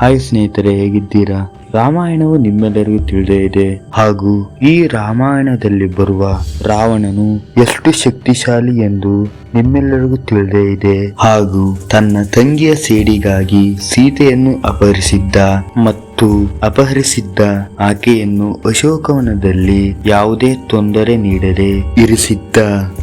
Hi ಸ್ನೇಹಿತರೆ ಹೇಗಿದ್ದೀರಾ? ರಾಮಾಯಣವು ನಿಮ್ಮೆಲ್ಲರಿಗೂ ತಿಳಿದೇ ಇದೆ. ಹಾಗೂ ಈ ರಾಮಾಯಣದಲ್ಲಿ ಬರುವ ರಾವಣನು ಎಷ್ಟು ಶಕ್ತಿಶಾಲಿ ಎಂದು ನಿಮ್ಮೆಲ್ಲರಿಗೂ ತಿಳಿದೇ ಇದೆ. ಹಾಗೂ ತನ್ನ ತಂಗಿಯ ಸೇಡಿಗಾಗಿ ಸೀತೆಯನ್ನು ಅಪಹರಿಸಿದ್ದ ಮತ್ತು ಅಪಹರಿಸಿದ್ದ ಆಕೆಯನ್ನು ಅಶೋಕವನದಲ್ಲಿ ಯಾವುದೇ ತೊಂದರೆ ನೀಡದೆ ಇರಿಸಿದ್ದ.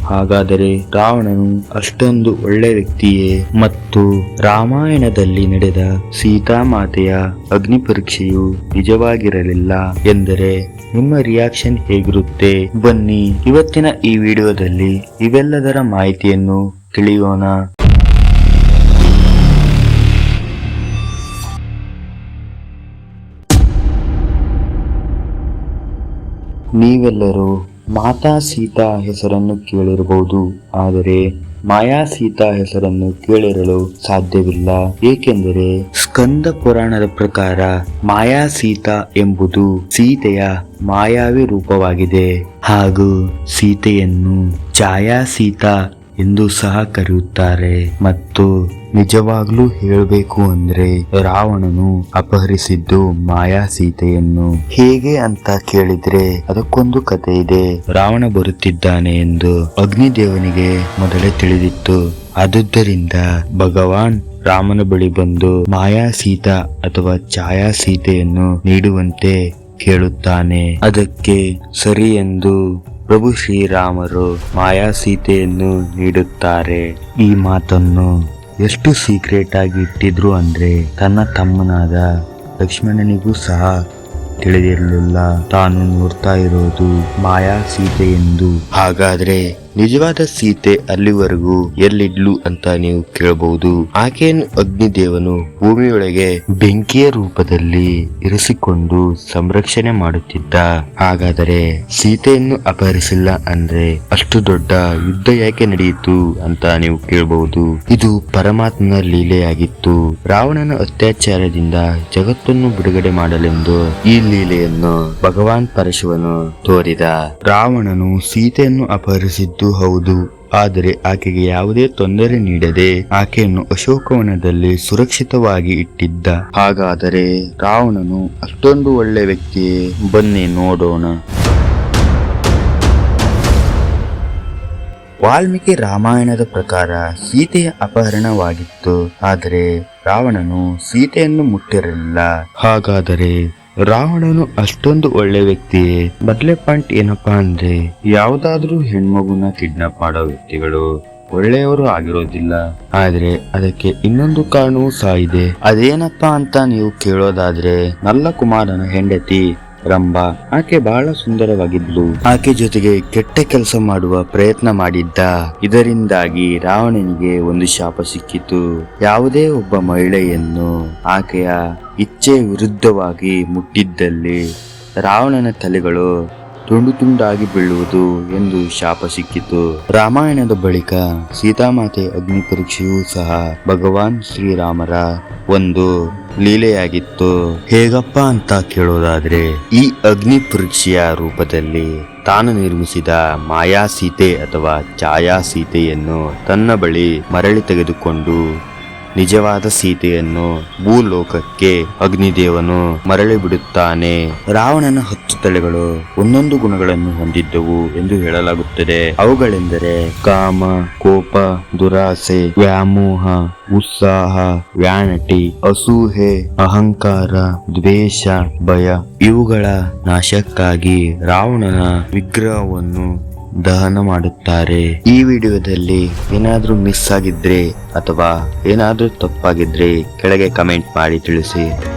ಹಾಗಾದರೆ ರಾವಣನು ಅಷ್ಟೊಂದು ಒಳ್ಳೆ ವ್ಯಕ್ತಿಯೇ? ಮತ್ತು ರಾಮಾಯಣದಲ್ಲಿ ನಡೆದ ಸೀತಾಮಾತೆಯ ಅಗ್ನಿ ಪರೀಕ್ಷೆಯು ನಿಜವಾಗಿರಲಿಲ್ಲ ಎಂದರೆ ನಿಮ್ಮ ರಿಯಾಕ್ಷನ್ ಹೇಗಿರುತ್ತೆ? ಬನ್ನಿ, ಇವತ್ತಿನ ಈ ವಿಡಿಯೋದಲ್ಲಿ ಇವೆಲ್ಲದರ ಮಾಹಿತಿಯನ್ನು ತಿಳಿಯೋಣ. ನೀವೆಲ್ಲರೂ ಮಾತಾ ಸೀತಾ ಹೆಸರನ್ನು ಕೇಳಿರಬಹುದು, ಆದರೆ ಮಾಯಾ ಸೀತಾ ಹೆಸರನ್ನು ಕೇಳಿರಲು ಸಾಧ್ಯವಿಲ್ಲ, ಏಕೆಂದರೆ ಸ್ಕಂದ ಪುರಾಣದ ಪ್ರಕಾರ ಮಾಯಾ ಸೀತಾ ಎಂಬುದು ಸೀತೆಯ ಮಾಯಾವಿ ರೂಪವಾಗಿದೆ. ಹಾಗೂ ಸೀತೆಯನ್ನು ಛಾಯಾ ಸೀತಾ ಎಂದು ಸಹ ಕರೆಯುತ್ತಾರೆ. ಮತ್ತು ನಿಜವಾಗ್ಲೂ ಹೇಳಬೇಕು ಅಂದ್ರೆ ರಾವಣನು ಅಪಹರಿಸಿದ್ದು ಮಾಯಾ ಸೀತೆಯನ್ನು. ಹೇಗೆ ಅಂತ ಕೇಳಿದ್ರೆ ಅದಕ್ಕೊಂದು ಕತೆ ಇದೆ. ರಾವಣ ಬರುತ್ತಿದ್ದಾನೆ ಎಂದು ಅಗ್ನಿದೇವನಿಗೆ ಮೊದಲೇ ತಿಳಿದಿತ್ತು. ಆದುದರಿಂದ ಭಗವಾನ್ ರಾಮನ ಬಳಿ ಬಂದು ಮಾಯಾ ಸೀತಾ ಅಥವಾ ಛಾಯಾ ಸೀತೆಯನ್ನು ನೀಡುವಂತೆ ಕೇಳುತ್ತಾನೆ. ಅದಕ್ಕೆ ಸರಿ ಎಂದು ಪ್ರಭು ಶ್ರೀರಾಮರು ಮಾಯಾ ಸೀತೆಯನ್ನು ನೀಡುತ್ತಾರೆ. ಈ ಮಾತನ್ನು ಎಷ್ಟು ಸೀಕ್ರೆಟ್ ಆಗಿ ಇಟ್ಟಿದ್ರು ಅಂದ್ರೆ ತನ್ನ ತಮ್ಮನಾದ ಲಕ್ಷ್ಮಣನಿಗೂ ಸಹ ತಿಳಿದಿರಲಿಲ್ಲ. ತಾನು ನೋಡ್ತಾ ಇರೋದು ಮಾಯಾ ಸೀತೆ ಎಂದು. ಹಾಗಾದ್ರೆ ನಿಜವಾದ ಸೀತೆ ಅಲ್ಲಿವರೆಗೂ ಎಲ್ಲಿಡ್ಲು ಅಂತ ನೀವು ಕೇಳಬಹುದು. ಆಕೆಯನ್ನು ಅಗ್ನಿದೇವನು ಭೂಮಿಯೊಳಗೆ ಬೆಂಕಿಯ ರೂಪದಲ್ಲಿ ಇರಿಸಿಕೊಂಡು ಸಂರಕ್ಷಣೆ ಮಾಡುತ್ತಿದ್ದ. ಹಾಗಾದರೆ ಸೀತೆಯನ್ನು ಅಪಹರಿಸಿಲ್ಲ ಅಂದ್ರೆ ಅಷ್ಟು ದೊಡ್ಡ ಯುದ್ಧ ಯಾಕೆ ನಡೆಯಿತು ಅಂತ ನೀವು ಕೇಳಬಹುದು. ಇದು ಪರಮಾತ್ಮನ ಲೀಲೆಯಾಗಿತ್ತು. ರಾವಣನ ಅತ್ಯಾಚಾರದಿಂದ ಜಗತ್ತನ್ನು ಬಿಡುಗಡೆ ಮಾಡಲೆಂದು ಈ ಲೀಲೆಯನ್ನು ಭಗವಾನ್ ಪರಶುವನು ತೋರಿದ. ರಾವಣನು ಸೀತೆಯನ್ನು ಅಪಹರಿಸಿದ್ದು ಹೌದು, ಆದರೆ ಆಕೆಗೆ ಯಾವುದೇ ತೊಂದರೆ ನೀಡದೆ ಆಕೆಯನ್ನು ಅಶೋಕವನದಲ್ಲಿ ಸುರಕ್ಷಿತವಾಗಿ ಇಟ್ಟಿದ್ದ. ಹಾಗಾದರೆ ರಾವಣನು ಅಷ್ಟೊಂದು ಒಳ್ಳೆ ವ್ಯಕ್ತಿಯೇ? ಬನ್ನಿ ನೋಡೋಣ. ವಾಲ್ಮೀಕಿ ರಾಮಾಯಣದ ಪ್ರಕಾರ ಸೀತೆಯ ಅಪಹರಣವಾಗಿತ್ತು, ಆದರೆ ರಾವಣನು ಸೀತೆಯನ್ನು ಮುಟ್ಟಿರಲಿಲ್ಲ. ಹಾಗಾದರೆ ರಾವಣನು ಅಷ್ಟೊಂದು ಒಳ್ಳೆ ವ್ಯಕ್ತಿಯೇ. ಮೊದಲೇ ಪಾಯಿಂಟ್ ಏನಪ್ಪಾ ಅಂದ್ರೆ ಯಾವ್ದಾದ್ರೂ ಹೆಣ್ಮಗುನ ಕಿಡ್ನಾಪ್ ಮಾಡೋ ವ್ಯಕ್ತಿಗಳು ಒಳ್ಳೆಯವರು ಆಗಿರೋದಿಲ್ಲ. ಆದ್ರೆ ಅದಕ್ಕೆ ಇನ್ನೊಂದು ಕಾರಣವೂ ಸಹ ಇದೆ. ಅದೇನಪ್ಪಾ ಅಂತ ನೀವು ಕೇಳೋದಾದ್ರೆ ನಲ್ಲ ಕುಮಾರನ ಹೆಂಡತಿ ರಂಭಾ. ಆಕೆ ಬಹಳ ಸುಂದರವಾಗಿದ್ಲು ಆಕೆ ಜೊತೆಗೆ ಕೆಟ್ಟ ಕೆಲಸ ಮಾಡುವ ಪ್ರಯತ್ನ ಮಾಡಿದ್ದ. ಇದರಿಂದಾಗಿ ರಾವಣನಿಗೆ ಒಂದು ಶಾಪ ಸಿಕ್ಕಿತು. ಯಾವುದೇ ಒಬ್ಬ ಮಹಿಳೆಯನ್ನು ಆಕೆಯ ಇಚ್ಛೆ ವಿರುದ್ಧವಾಗಿ ಮುಟ್ಟಿದ್ದಲ್ಲಿ ರಾವಣನ ತಲೆಗಳು ತುಂಡು ತುಂಡಾಗಿ ಬೀಳುವುದು ಎಂದು ಶಾಪ ಸಿಕ್ಕಿತು. ರಾಮಾಯಣದ ಬಳಿಕ ಸೀತಾಮಾತೆ ಅಗ್ನಿ ಪರೀಕ್ಷೆಯೂ ಸಹ ಭಗವಾನ್ ಶ್ರೀರಾಮರ ಒಂದು ಲೀಲೆಯಾಗಿತ್ತು. ಹೇಗಪ್ಪ ಅಂತ ಕೇಳೋದಾದ್ರೆ, ಈ ಅಗ್ನಿ ರೂಪದಲ್ಲಿ ತಾನು ನಿರ್ಮಿಸಿದ ಮಾಯಾ ಸೀತೆ ಅಥವಾ ಛಾಯಾ ಸೀತೆಯನ್ನು ತನ್ನ ಬಳಿ ಮರಳಿ ತೆಗೆದುಕೊಂಡು ನಿಜವಾದ ಸೀತೆಯನ್ನು ಭೂಲೋಕಕ್ಕೆ ಅಗ್ನಿದೇವನು ಮರಳಿ ಬಿಡುತ್ತಾನೆ. ರಾವಣನ ಹತ್ತು ತಲೆಗಳು ಒಂದೊಂದು ಗುಣಗಳನ್ನು ಹೊಂದಿದ್ದವು ಎಂದು ಹೇಳಲಾಗುತ್ತದೆ. ಅವುಗಳೆಂದರೆ ಕಾಮ, ಕೋಪ, ದುರಾಸೆ, ವ್ಯಾಮೋಹ, ಉತ್ಸಾಹ ವ್ಯಾನಟಿ ಅಸೂಹೆ, ಅಹಂಕಾರ, ದ್ವೇಷ, ಭಯ. ಇವುಗಳ ನಾಶಕ್ಕಾಗಿ ರಾವಣನ ವಿಗ್ರಹವನ್ನು ದಹನ ಮಾಡುತ್ತಾರೆ. ಈ ವಿಡಿಯೋದಲ್ಲಿ ಏನಾದ್ರೂ ಮಿಸ್ ಆಗಿದ್ರೆ ಅಥವಾ ಏನಾದ್ರೂ ತಪ್ಪಾಗಿದ್ರೆ ಕೆಳಗೆ ಕಮೆಂಟ್ ಮಾಡಿ ತಿಳಿಸಿ.